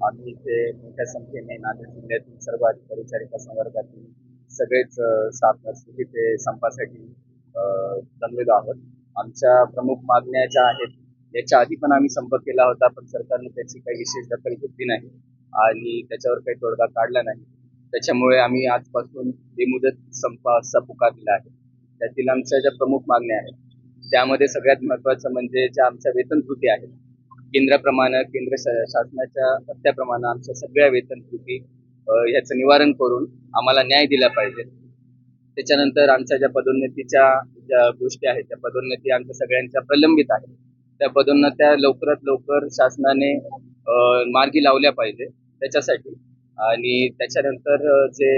आम्ही इथे मोठ्या संख्येने नांदेड जिल्ह्यातील सर्व अधिकारी चारिका संवर्गातील सगळेच स्टाफ तिथे इथे संपासाठी जमलेलो आहोत. आमच्या प्रमुख मागण्या ज्या आहेत याच्या आधी पण आम्ही संप केला होता पण सरकारने त्याची काही विशेष दखल घेतली नाही आणि त्याच्यावर काही तोडगा काढला नाही. त्याच्यामुळे आम्ही आजपासून बेमुदत संप असा पुकार दिला आहे. त्यातील आमच्या ज्या प्रमुख मागण्या आहेत त्यामध्ये सगळ्यात महत्वाचं म्हणजे ज्या आमच्या वेतन त्रुटी आहेत केंद्राप्रमाणे केंद्र शासनाच्या पत्त्याप्रमाणे आमच्या सगळ्या वेतन त्रुटी याचं निवारण करून आम्हाला न्याय दिला पाहिजे. त्याच्यानंतर आमच्या ज्या पदोन्नतीच्या ज्या गोष्टी आहेत त्या पदोन्नती आमच्या सगळ्यांच्या प्रलंबित आहेत. त्या पदोन्नत्या लवकरात लवकर शासनाने मार्गी लावल्या पाहिजे त्याच्यासाठी. आणि त्याच्यानंतर जे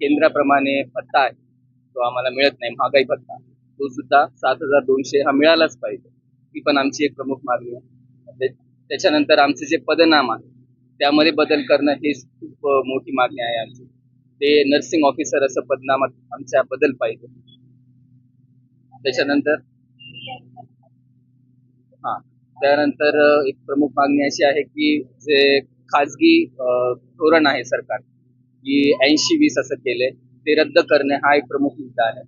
केंद्राप्रमाणे पत्ता आहे तो आम्हाला मिळत नाही महागाई पत्ता. तो सुद्धा सात हजार दोनशे हा मिळालाच पाहिजे. ही पण आमची एक प्रमुख मागणी आहे. त्याच्यानंतर आमचे जे पदनाम आहे त्यामध्ये बदल करणं ही खूप मोठी मागणी आहे आमची. ते नर्सिंग ऑफिसर असं पदनामात आमच्या बदल पाहिजे. त्याच्यानंतर हा. त्यानंतर एक प्रमुख मागणी अशी आहे की जे खाजगी धोरण आहे सरकार की ऐंशी वीस असं केले ते रद्द करणे हा एक प्रमुख मुद्दा आहे.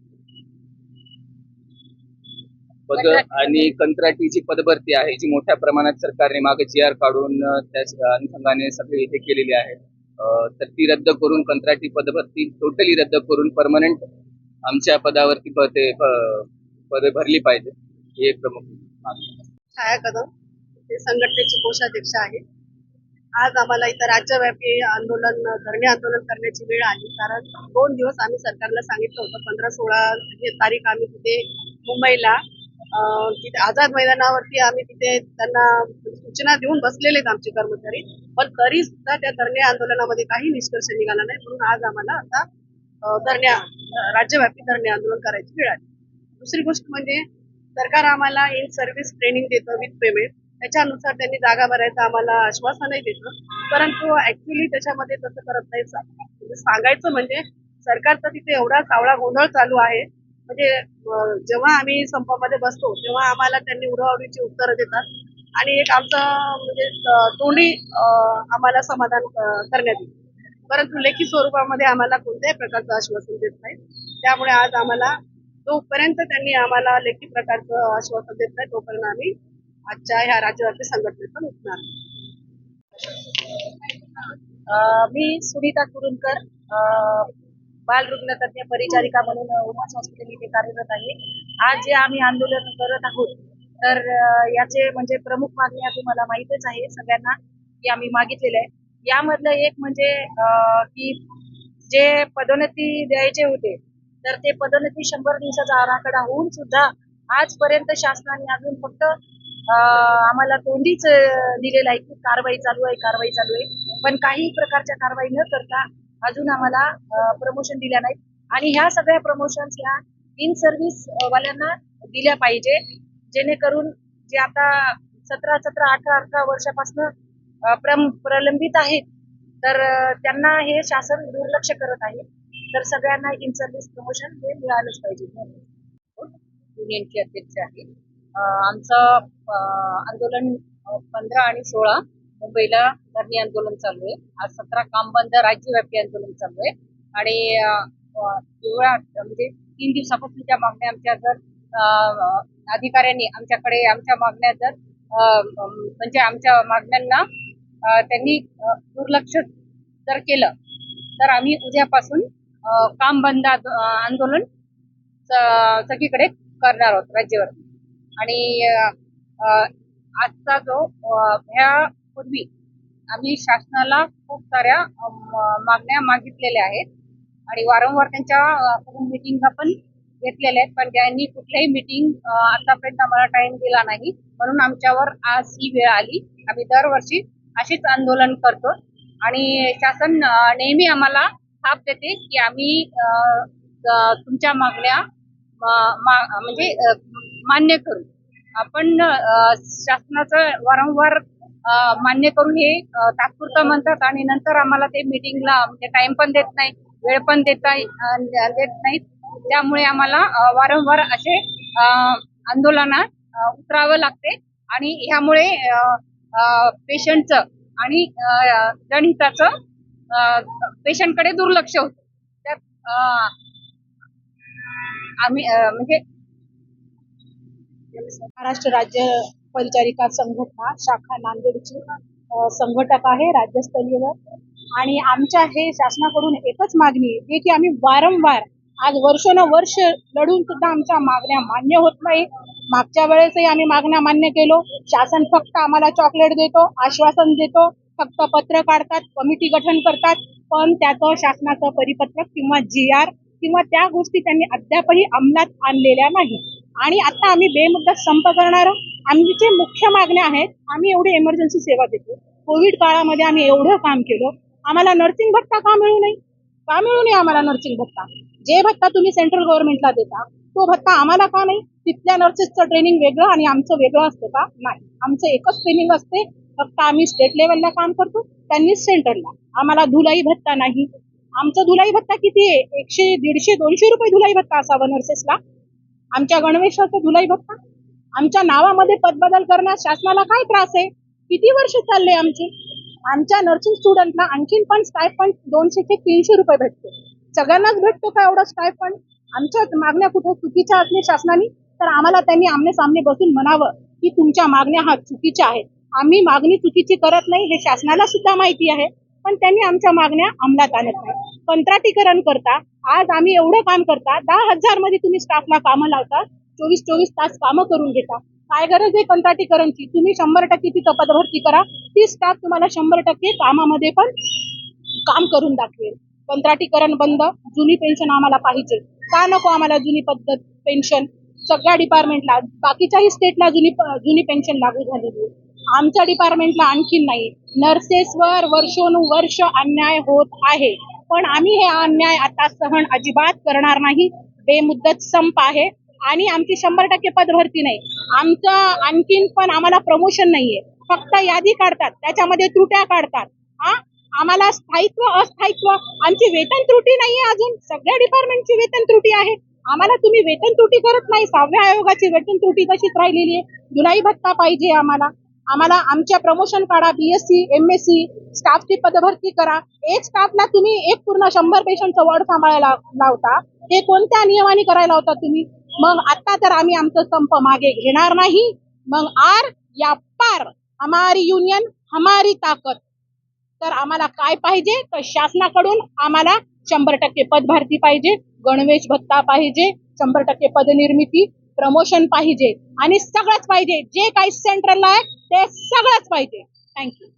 पद आणि कंत्राटी जी पदभरती आहे जी मोठ्या प्रमाणात सरकारने मागे जी आर काढून त्या अनुषंगाने सगळे हे केलेली आहे. तर ती रद्द करून कंत्राटी पदभरती टोटली रद्द करून परमनंट आमच्या पदावरती प- ते प- पदे भरली पाहिजे. ही एक प्रमुख. छाया कदम ते संघटनेची कोषाध्यक्ष आहे आज आम्हाला इथं राज्यव्यापी आंदोलन धरणे आंदोलन करण्याची वेळ आली. कारण दोन दिवस आम्ही सरकारला सांगितलं होतं पंधरा सोळा हे तारीख आम्ही तिथे मुंबईला तिथे आझाद मैदानावरती आम्ही तिथे त्यांना सूचना देऊन बसलेले आहेत आमचे कर्मचारी. पण तरी सुद्धा त्या धरणे आंदोलनामध्ये काही निष्कर्ष निघाला नाही. म्हणून आज आम्हाला आता धरण्या धरणे राज्यव्यापी धरणे आंदोलन करायची वेळ आली. दुसरी गोष्ट म्हणजे सरकार आम्हाला इन सर्व्हिस ट्रेनिंग देतं विथ पेमेंट. त्याच्यानुसार त्यांनी जागा भरायचं आम्हाला आश्वासनही देतं. परंतु ऍक्च्युली त्याच्यामध्ये तसं करत नाही म्हणजे सांगायचं म्हणजे सरकारचा तिथे एवढा सावळा गोंधळ चालू आहे. म्हणजे जेव्हा आम्ही संपामध्ये बसतो तेव्हा आम्हाला त्यांनी उडवाउडीची उत्तरं देतात. आणि एक आमचं म्हणजे तोंडी आम्हाला समाधान करण्यात येईल. परंतु लेखी स्वरूपामध्ये आम्हाला कोणत्याही प्रकारचं आश्वासन देत नाही. त्यामुळे आज आम्हाला जोपर्यंत त्यांनी आम्हाला लेखी प्रकारचं आश्वासन देत नाही तोपर्यंत आम्ही आजच्या ह्या राज्यव्यापी संघटनेतून उठणार मी सुनीता कुरुंकर अ, तज्ञ परिचारिका म्हणून उमास हॉस्पिटल इथे कार्यरत आहे. आज जे आम्ही आंदोलन करत आहोत तर याचे म्हणजे प्रमुख मागण्या तुम्हाला माहीतच आहे सगळ्यांना की आम्ही मागितलेलं आहे. यामधलं एक म्हणजे की जे पदोन्नती द्यायचे होते तर ते पदोन्नती शंभर दिवसाचा आराखडा होऊन सुद्धा आजपर्यंत शासनाने अजून फक्त आम्हाला तोंडीच दिलेलं आहे की कारवाई चालू आहे कारवाई चालू आहे. पण काही प्रकारच्या कारवाई न करता अजून आम्हाला प्रमोशन दिल्या नाहीत. आणि ह्या सगळ्या प्रमोशन्स ह्या इन सर्व्हिस वाल्यांना दिल्या पाहिजे. जेणेकरून जे आता सतरा सतरा अठरा अठरा वर्षापासून प्रलंबित आहेत तर त्यांना हे शासन दुर्लक्ष करत आहे. तर सगळ्यांना इन सर्व्हिस प्रमोशन हे मिळालंच पाहिजे. युनियनचे अध्यक्ष आहे आमचं आंदोलन पंधरा आणि सोळा मुंबईला धरणे आंदोलन चालू आहे. आज सतरा काम बंद राज्यव्यापी आंदोलन चालू आहे. आणि अं, म्हणजे तीन दिवसापासून त्या मागण्या आमच्या जर अधिकाऱ्यांनी आमच्याकडे आमच्या मागण्या जर म्हणजे आमच्या मागण्यांना त्यांनी दुर्लक्ष जर केलं तर आम्ही उद्यापासून काम बंद आंदो- आंदोलन सगळीकडे करणार आहोत राज्यावर आणि आजचा जो ह्या पूर्वी आम्ही शासनाला खूप साऱ्या म- मागण्या मागितलेल्या आहेत. आणि वारंवार त्यांच्या अं, पण घेतलेल्या आहेत. पण त्यांनी कुठल्याही मिटिंग आतापर्यंत आम्हाला टाइम दिला नाही. म्हणून आमच्यावर आज ही वेळ आली. आम्ही दरवर्षी अशीच आंदोलन करतो. आणि शासन नेहमी आम्हाला थाप देते की आम्ही तुमच्या मागण्या मा- मा- म्हणजे मान्य करू. आपण शासनाचं वारंवार मान्य करून हे तात्पुरतं म्हणतात आणि नंतर आम्हाला ते मिटिंगला म्हणजे टाइम पण देत नाही वेळ पण देता देत नाहीत. त्यामुळे आम्हाला वारंवार असे आंदोलनात उतरावं लागते. आणि ह्यामुळे पेशंटचं आणि जनहिताचं पेशंटकडे दुर्लक्ष होतं. त्यात आम्ही म्हणजे महाराष्ट्र राज्य परिचारिका संघटना शाखा नांदेडची संघटक आहे राज्यस्तरीयवर. आणि आमच्या हे शासनाकडून एकच मागणी आहे की आम्ही वारंवार आज वर्षोनवर्ष लढून सुद्धा आमच्या मागण्या मान्य होत नाही. मागच्या वेळेसही आम्ही मागण्या मान्य केलो. शासन फक्त आम्हाला चॉकलेट देतो आश्वासन देतो फक्त पत्र काढतात कमिटी गठन करतात. पण त्याचं शासनाचं परिपत्रक किंवा जी आर किंवा त्या गोष्टी त्यांनी अद्यापही अंमलात आणलेल्या नाही आणि आता आम्ही बेमुद्दा संप करणार आहोत. आमचे मुख्य मागण्या आहेत आम्ही एवढी इमर्जन्सी सेवा देतो. कोविड काळामध्ये आम्ही एवढं काम केलं. आम्हाला नर्सिंग भत्ता का मिळू नये? का मिळू नये आम्हाला नर्सिंग भत्ता? जे भत्ता तुम्ही सेंट्रल गव्हर्नमेंटला देता तो भत्ता आम्हाला का नाही? तिथल्या नर्सेसचं ट्रेनिंग वेगळं आणि आमचं वेगळं असतं का? नाही. आमचं एकच ट्रेनिंग असते. फक्त आम्ही स्टेट लेवलला काम करतो त्यांनी सेंटरला आम्हाला धुलाई भत्ता नाही. आमचा धुलाई भत्ता किती आहे? एकशे दीडशे दोनशे रुपये धुलाई भत्ता असावा नर्सेसला आमच्या गणवेशाचं धुलाई बघता आमच्या नावामध्ये पदबदल करण्यास शासनाला काय त्रास आहे? किती वर्ष चालले आमचे? आमच्या नर्सिंग स्टुडंटला आणखीन पण स्टायफंड दोनशे ते तीनशे रुपये भेटतो. सगळ्यांनाच भेटतो का एवढा स्टायफंड आमच्या मागण्या कुठे? चुकीच्या असणे शासनाने? तर आम्हाला त्यांनी आमने सामने बसून म्हणावं की तुमच्या मागण्या हा चुकीच्या आहेत. आम्ही मागणी चुकीची करत नाही हे शासनाला सुद्धा माहिती आहे. पण त्यांनी आमच्या मागण्या अंमलात आणत नाही. कंत्राटीकरण करता आज आम्ही एवढं काम करता दहा हजारमध्ये तुम्ही स्टाफला कामं लावता चोवीस चोवीस तास कामं करून घेता. काय गरज आहे कंत्राटीकरणची तुम्ही शंभर टक्के ती पदभरती करा ती स्टाफ तुम्हाला शंभर टक्के कामामध्ये पण काम करून दाखवेल. कंत्राटीकरण बंद जुनी पेन्शन आम्हाला पाहिजे. का नको आम्हाला जुनी पद्धत पेन्शन सगळ्या डिपार्टमेंटला बाकीच्याही स्टेटला जुनी जुनी पेन्शन लागू झालेली आहे. आमच्या डिपार्टमेंटला आणखीन नाही. नर्सेसवर वर्षोनुवर्ष अन्याय होत आहे. पण आम्ही हे अन्याय आता सहन अजिबात करणार नाही. बेमुद्दत संप आहे. आणि आमची शंभर टक्के पदभरती नाही. आमचं आणखीन पण आम्हाला प्रमोशन नाहीये. फक्त यादी काढतात. त्याच्यामध्ये त्रुट्या काढतात. हा? आम्हाला स्थायित्व अस्थायित्व आमची वेतन त्रुटी नाहीये अजून. सगळ्या डिपार्टमेंटची वेतन त्रुटी आहे. आम्हाला तुम्ही वेतन त्रुटी करत नाही. सहाव्या आयोगाची वेतन त्रुटी तशीच राहिलेली आहे. जुलाई भत्ता पाहिजे आम्हाला. आम्हाला आमच्या प्रमोशन काढा बीएससी एम एस सी स्टाफची पदभरती करा. एक स्टाफला तुम्ही एक पूर्ण शंभर पेशंटचं वॉर्ड सांभाळायला लावता. हे कोणत्या नियमाने करायला होता तुम्ही? मग आता तर आम्ही आमचं संप मागे घेणार नाही. मग आर या पार हमारी युनियन हमारी ताकद. तर आम्हाला काय पाहिजे? तर शासनाकडून आम्हाला शंभर टक्के पदभरती पाहिजे. गणवेश भत्ता पाहिजे. शंभर टक्के पदनिर्मिती. प्रमोशन पाहिजे आणि सगळंच पाहिजे. जे काही सेंट्रलला आहे ते सगळंच पाहिजे. थँक्यू